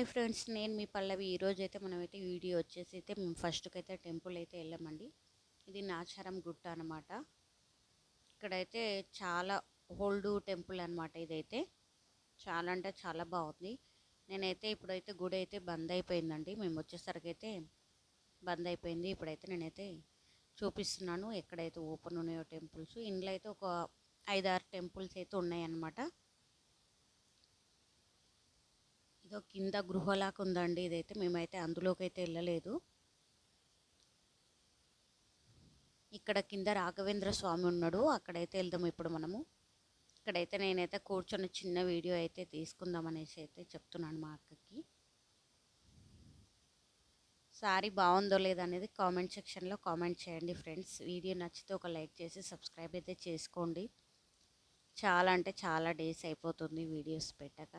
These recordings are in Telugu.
హాయ్ ఫ్రెండ్స్ నేను మీ పల్లవి. ఈరోజు అయితే మనమైతే వీడియో వచ్చేసి అయితే మేము ఫస్ట్కి అయితే టెంపుల్ అయితే వెళ్ళామండి. ఇది నాచారం గుట్ట అనమాట ఇక్కడైతే చాలా ఓల్డ్ టెంపుల్ అనమాట ఇదైతే. చాలా అంటే చాలా బాగుంది. నేనైతే ఇప్పుడైతే గుడి అయితే బంద్ అయిపోయిందండి. మేము వచ్చేసరికి అయితే బంద్ అయిపోయింది. ఇప్పుడైతే నేనైతే చూపిస్తున్నాను ఎక్కడైతే ఓపెన్ ఉన్నాయో టెంపుల్స్. ఇందులో అయితే ఒక ఐదారు టెంపుల్స్ అయితే ఉన్నాయన్నమాట. ఇదో కింద గృహలాగా ఉందండి ఇదైతే. మేమైతే అందులోకి అయితే వెళ్ళలేదు. ఇక్కడ కింద రాఘవేంద్ర స్వామి ఉన్నాడు. అక్కడైతే వెళ్దాం ఇప్పుడు మనము. ఇక్కడైతే నేనైతే కూర్చొని చిన్న వీడియో అయితే తీసుకుందాం అనేసి అయితే చెప్తున్నాను మా అక్కకి. సారీ బాగుందో లేదనేది కామెంట్ సెక్షన్లో కామెంట్ చేయండి ఫ్రెండ్స్. వీడియో నచ్చితే ఒక లైక్ చేసి సబ్స్క్రైబ్ అయితే చేసుకోండి. చాలా అంటే చాలా డేస్ అయిపోతుంది వీడియోస్ పెట్టక.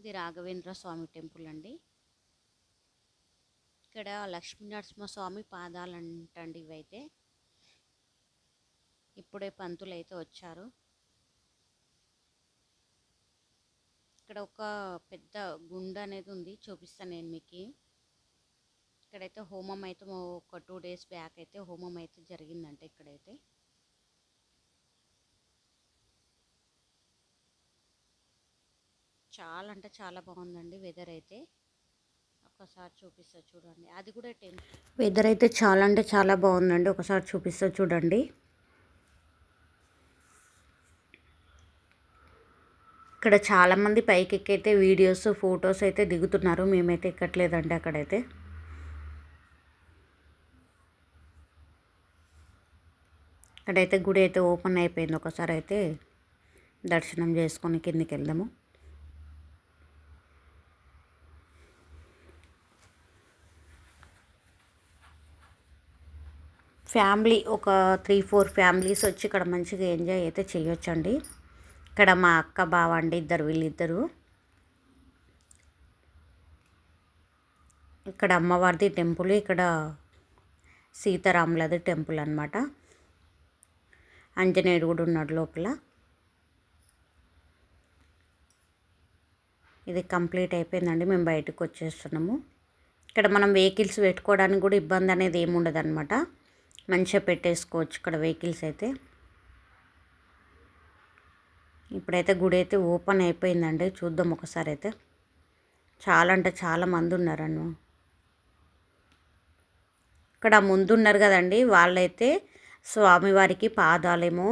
ఇది రాఘవేంద్ర స్వామి టెంపుల్ అండి. ఇక్కడ లక్ష్మీ స్వామి పాదాలు అంటండి ఇవైతే. ఇప్పుడే పంతులు అయితే వచ్చారు. ఇక్కడ ఒక పెద్ద గుండె అనేది ఉంది చూపిస్తాను నేను మీకు. ఇక్కడైతే హోమం అయితే ఒక టూ డేస్ బ్యాక్ అయితే హోమం అయితే జరిగిందంట ఇక్కడైతే. చాలా అంటే చాలా బాగుందండి వెదర్ అయితే. ఒకసారి చూపిస్తా చూడండి. అది కూడా టెంపుల్ వెదర్ అయితే చాలా అంటే చాలా బాగుందండి. ఒకసారి చూపిస్తా చూడండి. ఇక్కడ చాలామంది పైకి ఎక్కైతే వీడియోస్ ఫొటోస్ అయితే దిగుతున్నారు. మేమైతే ఎక్కట్లేదండి అక్కడైతే. అక్కడైతే గుడి అయితే ఓపెన్ అయిపోయింది. ఒకసారి అయితే దర్శనం చేసుకొని కిందికి వెళ్దాము. ఫ్యామిలీ ఒక త్రీ ఫోర్ ఫ్యామిలీస్ వచ్చి ఇక్కడ మంచిగా ఎంజాయ్ అయితే చేయొచ్చండి. ఇక్కడ మా అక్క బావ అండి ఇద్దరు వీళ్ళిద్దరు. ఇక్కడ అమ్మవారిది టెంపుల్ ఇక్కడ సీతారాములది టెంపుల్ అనమాట ఆంజనేయుడు కూడా ఉన్నాడు లోపల. ఇది కంప్లీట్ అయిపోయిందండి మేము బయటకు వచ్చేస్తున్నాము. ఇక్కడ మనం వెహికల్స్ పెట్టుకోవడానికి కూడా ఇబ్బంది అనేది ఏమి ఉండదు అనమాట మంచిగా పెట్టేసుకోవచ్చు ఇక్కడ వెహికల్స్ అయితే. ఇప్పుడైతే గుడి అయితే ఓపెన్ అయిపోయిందండి. చూద్దాం ఒకసారి అయితే. చాలా అంటే చాలా మంది ఉన్నారను ఇక్కడ ముందు ఉన్నారు కదండి వాళ్ళైతే స్వామివారికి పాదాలేమో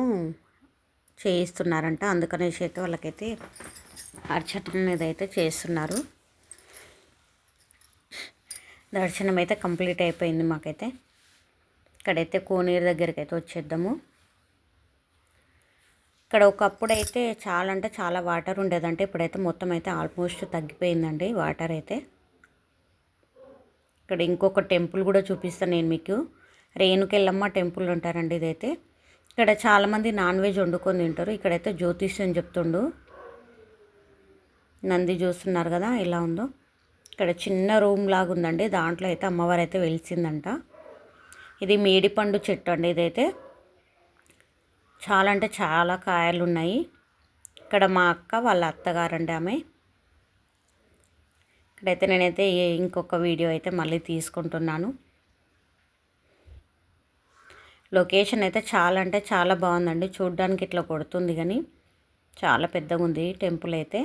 చేయిస్తున్నారంట. అందుకనేసి అయితే వాళ్ళకైతే అర్చన అనేది అయితే చేస్తున్నారు. దర్శనం అయితే కంప్లీట్ అయిపోయింది మాకైతే. ఇక్కడైతే కోనేరు దగ్గరికి అయితే వచ్చేద్దాము. ఇక్కడ ఒకప్పుడు అయితే చాలా అంటే చాలా వాటర్ ఉండేదంటే ఇప్పుడైతే మొత్తం అయితే ఆల్మోస్ట్ తగ్గిపోయిందండి వాటర్ అయితే. ఇక్కడ ఇంకొక టెంపుల్ కూడా చూపిస్తాను నేను మీకు. రేణుకెళ్ళమ్మ టెంపుల్ ఉంటారండి ఇదైతే. ఇక్కడ చాలామంది నాన్ వెజ్ వండుకొని తింటారు. ఇక్కడైతే జ్యోతిష్యం చెప్తుండు. నంది చూస్తున్నారు కదా ఇలా ఉందో. ఇక్కడ చిన్న రూమ్ లాగా ఉందండి దాంట్లో అయితే అమ్మవారు అయితే వెలిసిందంట. ఇది మేడిపండు చెట్టు అండి ఇదైతే. చాలా అంటే చాలా కాయలు ఉన్నాయి. ఇక్కడ మా అక్క వాళ్ళ అత్తగారండి ఆమె. ఇక్కడైతే నేనైతే ఇంకొక వీడియో అయితే మళ్ళీ తీసుకుంటున్నాను. లొకేషన్ అయితే చాలా అంటే చాలా బాగుందండి. చూడ్డానికి ఇట్లా కొడుతుంది కానీ చాలా పెద్దగా ఉంది టెంపుల్ అయితే.